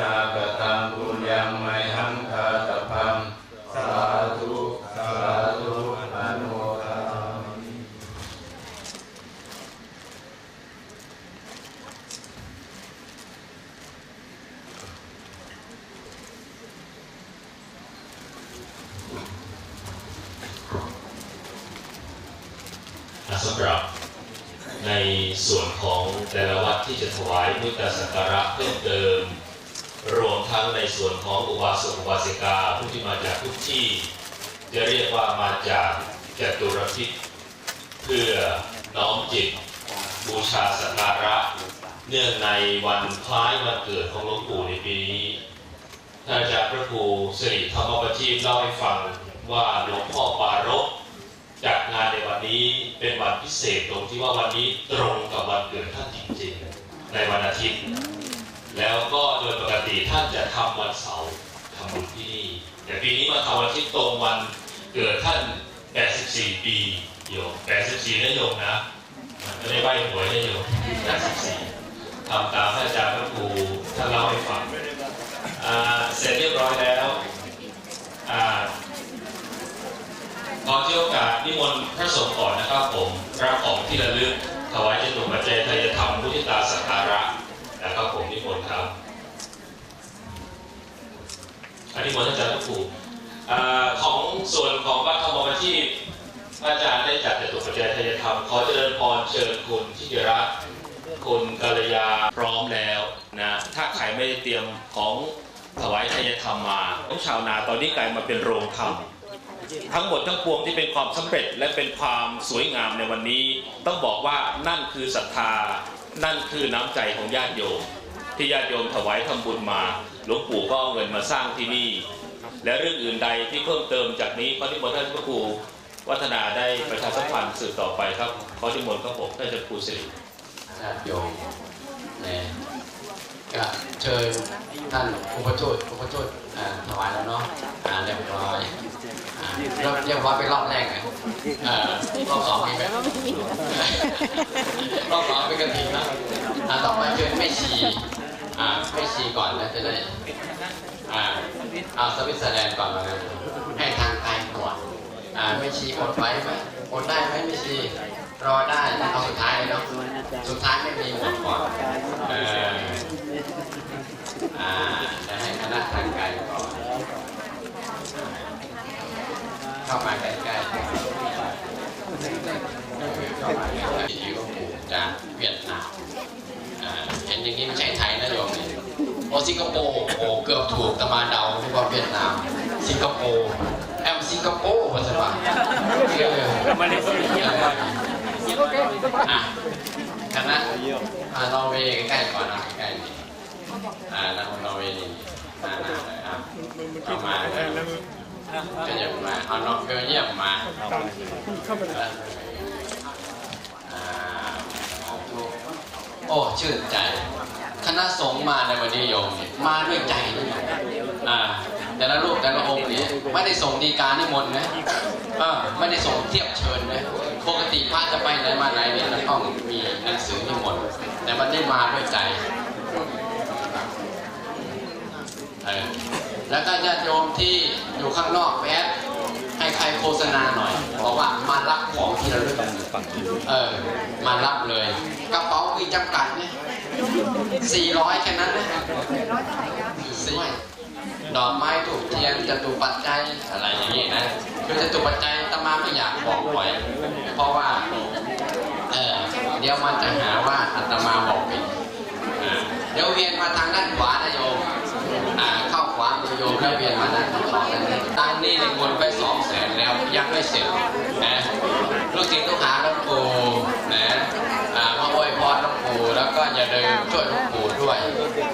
นากตังปุญญังไมหังคาตพังสาธุสาธุอนุโมทามิสำหรับในส่วนของแต่ละวัดที่จะถวายมุตตสักการะเพิ่มเติม รวมทั้งในส่วนของอุบาสกอุบาสิกาผู้ที่มาจากทุกที่ จะเรียกว่ามาจากจตุรพิษเพื่อน้อมจิต บูชาสักการะ เนื่องในวันคล้ายวันเกิดของหลวงปู่ในปีนี้ท่านอาจารย์พระครูสิริธรรมประทีปเล่าให้ฟังว่าหลวงพ่อปารกจัดงานในวันนี้เป็นวันพิเศษตรงที่ว่าวันนี้ตรงกับวันเกิดท่านจริงๆ ในวันอาทิตย์ แล้วก็ ติท่านจะทำวันเสาร์ทำบุญที่นี่ แต่ปีนี้มาทำวันทิตย์ตรงวันเกิดท่าน 84 ปีโยม84นะโยมนะไม่ได้ใบหวยนะโยม84ทำตามพระอาจารย์พระครูท่านเล่าให้ฟังเสร็จเรียบร้อยแล้วอขอที่โอกาสนิมนต์พระสงฆ์ก่อนนะครับผมรับของที่ระลึกถวายจตุปัจจัยไทยธรรมมุทิตาสักการะนะครับผมนิมนต์ครับ อันนี้มนต์อาจารย์ทุกครูอ่ของส่วนของวัดธรรมบัญชีพอาจารย์ได้จัดจตุปัจจัยไทยธรรมขอเจริญพรเชิญคุณทิติรัตน์คุณกัลยาพร้อมแล้วนะถ้าใครไม่ได้เตรียมของถวายไทยธรรมมาของชาวนาตอนนี้กลายมาเป็นโรงธรรมทั้งหมดทั้งปวงที่เป็นความสำเร็จและเป็นความสวยงามในวันนี้ ต้องบอกว่านั่นคือศรัทธา นั่นคือน้ำใจของญาติโยม ที่ญาติโยมถวายทำบุญมาหลวงปู่ก็เอาเงินมาสร้างที่นี่ และเรื่องอื่นใดที่เพิ่มเติมจากนี้ขอที่มนท่านพระครูวัฒนาได้ประชาสัมพันธ์สื่อต่อไปครับขอที่มนครับผมท่านจ้าครูสิริญาติโยมเนี่ยก็เชิญท่านอุปทูตอุปทูตอ่าถวายแล้วเนาะเรียบร้อยเริ่มเรียบร้อยไปรอบแรกไงรอบสองมีไหมรอบสองเป็นกระถิ่นนะอ่าต่อไปเชิญแม่ชี อ่าแม่ชีก่อนแล้วจะได้อ่าเอาสวิตเซอร์แลนด์ก่อนแล้วให้ทางไกลก่อนอ่าแม่ชีอดไว้ไหมอดได้ไหมแม่ชีรอได้เอาสุดท้ายเนาะสุดท้ายไม่มีหมดก่อนเอออ่าจะให้คณะทางไกลก่อนเข้ามาใกล้ๆเข้ามาใกล้ๆที่หลวงปู่จากเวียดนามเห็นอย่างนี้ไม่ใช่ไทยนะโยมนี่โอ สิงคโปร์ โอ้ เกือบถูกแตมาเดาที่ว่าเวียดนาม สิงคโปร์ แอมสิงคโปร์ภาษาบ้านเอออะคณะอ่านอร์เวย์ใกล้ก่อนนะใกล้นี่อ่านอร์เวย์นี่หน้าน้าเลยอะเอามาเลยก็ยังมาเอานอร์เบลเยียมมาโอ้ชื่นใจ ณะสงฆ์มาในวันนี้โยมเนี่ยมาด้วยใจนะอ่าแต่ละรูปแต่ละองค์นี้ไม่ได้ส่งดีการนิมนต์นะเออไม่ได้ส่งเทียบเชิญนะปกติพระจะไปไหนมาไหนเนี่ยจะต้องมีหนังสือนิมนต์แต่มันได้มาด้วยใจเออแล้วก็ญาติโยมที่อยู่ข้างนอกแวะ ใครๆโฆษณาหน่อยบอกว่ามารับของที่เระลึกเออ มารับเลย กระเป๋ามีจำกัดเนี่ยสี่ร้อยแค่นั้นนะสี่ดอกไม้ถูกเทียนจตุปัจจัยอะไรอย่างนี้นะคือจตุปัจจัยตมาไม่อยากบอกบ่อยเพราะว่าเออเดี๋ยวมันจะหาว่าอาตมาบอกผิดอ่าเดี๋ยวเวียนมาทางด้านขวานะโยมอ่า ขวามือโยมแล้วเวียนมาด้านขวาตั้งนี่ในเงินไปสองแสนแล้วยังไม่เสร็จนะลูกศิษย์ลูกหาต้องปูนะอ่ามาอวยพรต้องปูแล้วก็อย่าลืมช่วยต้องปูด้วย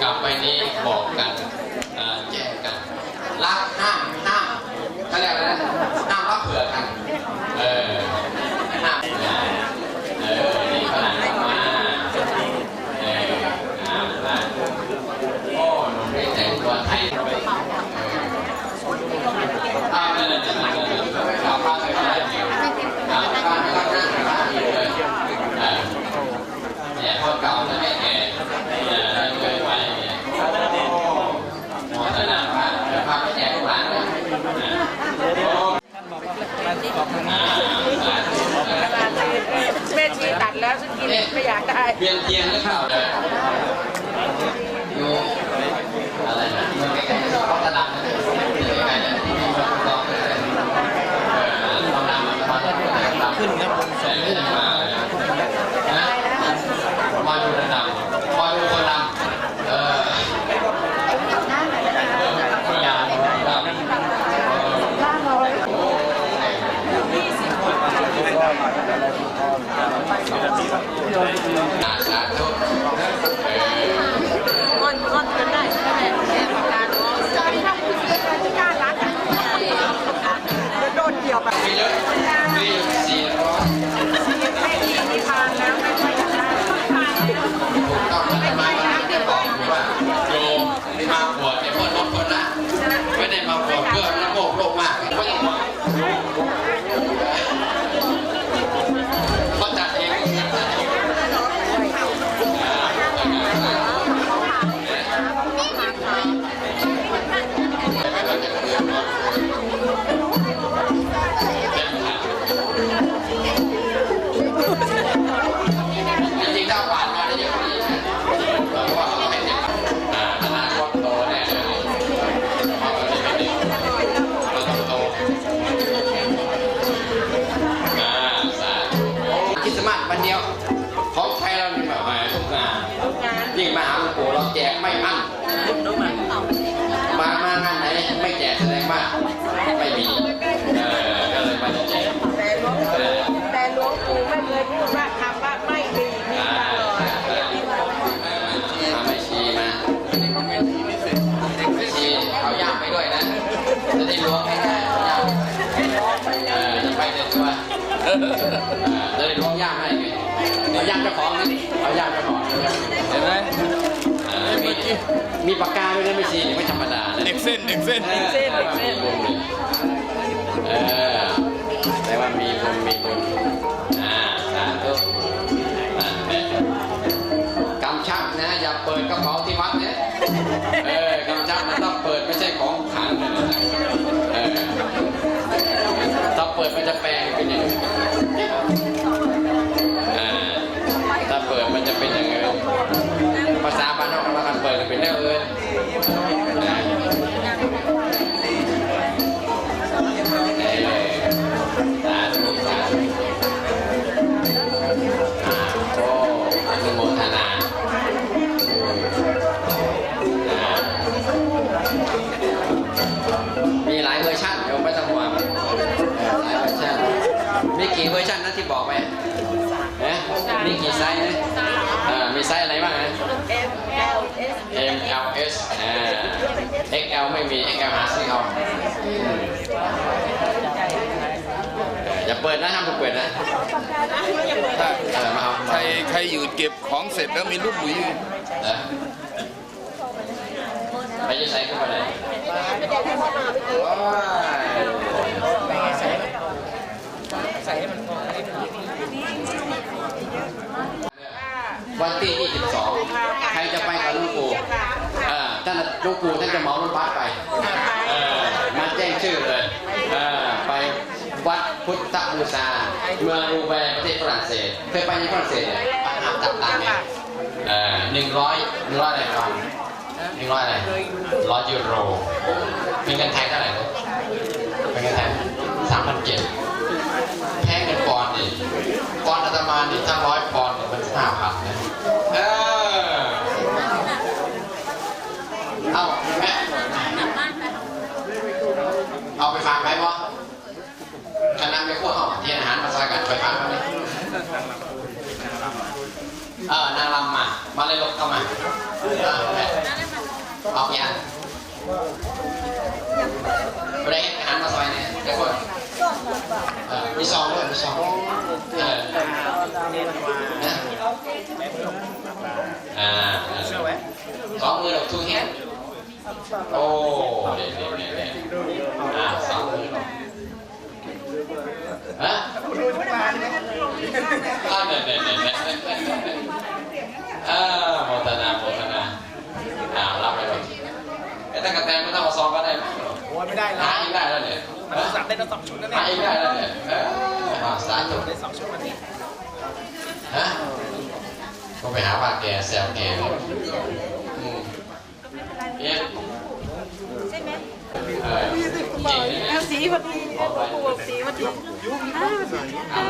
กลับไปนี้บอกกัน พูดว่าคำว่าไม่ดีมีตลอดไม่ชีนะไม่ชีเอาย่างไปด้วยนะ จะได้ล้วงให้ได้ย่างจะไปเดินด้วยจะได้ล้วงย่างให้เอาย่างเจ้าของนะเอาย่างเจ้าของเห็นไหมมีปากกาด้วยนะไม่ชีไม่ธรรมดาเด็กเส้นเด็กเส้นเด็กเส้นเด็กเส้นเออแต่ว่ามีบุญมีบุญ เปิดกระเป๋าที่วัดเนี่ย นี่กี่ไซส์นะอ่ามีไซส์อะไรบ้างนะ M L S อ่า X L ไม่มี X L หาซื้อเอาอย่าเปิดนะห้ามเปิดนะถ้าใครใครอยู่เก็บของเสร็จแล้วมีรูกหมีไปจะใส่เข้าไปไหน วัดพุทธมูชา เมืองรูเบร์ประเทศฝรั่งเศส เคยไปในฝรั่งเศสปัญหาต่างๆเนี่ยหนึ่งร้อยหนึ่งร้อยอะไรครับหนึ่งร้อยอะไรร้อยยูโร เป็นเงินไทยเท่าไหร่เป็นเงินไทยสามพันเจ็ด ออกยังเบรกหันมาซอยเนี่ยทุกคนมีซองด้วยมีซองเออนะอ่าสองมือหลบทูแฮนโอ้เด็ดเด็ดเด็ดอ่าสองมือหลบฮะรู้ทุกเลยอ่เด็ดเด็ดเด็ดอ่ หาอีกได้แล้วเนี่ยมันสามได้ตั้สองชุดนะเนี่ยหาอีได้แล้วเนี่ยเออสาธุได้สองชุดวันนี้ฮะก็ไปหาปากแกแซวแกเใช่ไหมเอาสีพอดีเอาบวสีพอดีอ่า